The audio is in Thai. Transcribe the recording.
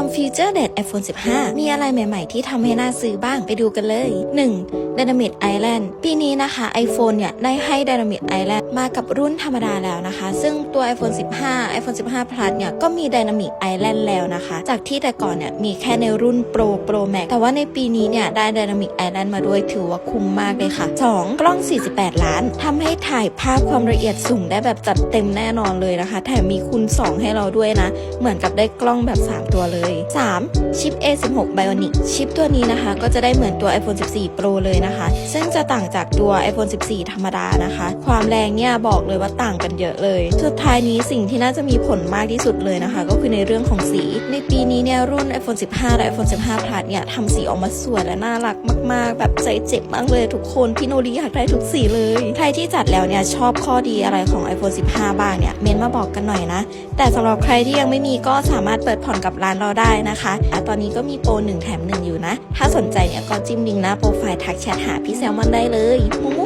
ความฟีเจอร์เด็ด iPhone 15 มีอะไรใหม่ๆ ที่ทำให้น่าซื้อบ้างไปดูกันเลย 1. Dynamic Island ปีนี้นะคะ iPhone เนี่ย ได้ให้ Dynamic Island มากับรุ่นธรรมดาแล้วนะคะ ซึ่งตัว iPhone 15 iPhone 15 Plus เนี่ย ก็มี Dynamic Island แล้วนะคะ จากที่แต่ก่อนเนี่ย มีแค่ในรุ่น Pro Pro Max แต่ว่าในปีนี้เนี่ย ได้ Dynamic Island มาด้วยถือว่าคุ้มมากเลยค่ะ 2. กล้อง 48 ล้านทำให้ถ่ายภาพความละเอียดสูงได้แบบจัดเต็มแน่นอนเลยนะคะ แถมมีคูณ2ให้เราด้วยนะ เหมือนกับได้กล้องแบบ 3 ตัวเลย 3. ชิป A16 Bionic ชิปตัวนี้นะคะก็จะได้เหมือนตัว iPhone 14 Pro เลยนะคะ ซึ่งจะต่างจากตัว iPhone 14 ธรรมดานะคะ ความแรงเนี่ยบอกเลยว่าต่างกันเยอะเลย สุดท้ายนี้สิ่งที่น่าจะมีผลมากที่สุดเลยนะคะ ก็คือในเรื่องของสี ในปีนี้เนี่ยรุ่น iPhone 15 และ iPhone 15 Plus เนี่ยทำสีออกมาสวยและน่ารักมาก ๆ แบบใจเจ็บมากเลยทุกคนพี่โนรีอยากได้ทุกสีเลย ใครที่จัดแล้วเนี่ยชอบข้อดีอะไรของ iPhone 15 บ้างเนี่ยเมนมาบอกกันหน่อยนะ แต่สำหรับใครที่ยังไม่มีก็สามารถเปิดผ่อนกับร้านเราได้นะคะอะตอนนี้ก็มีโปร1แถม1อยู่นะ ถ้าสนใจเนี่ยก็จิ้มลิงก์หน้าโปรไฟล์ทักแชทหาพี่แซลมอนได้เลยมุมุ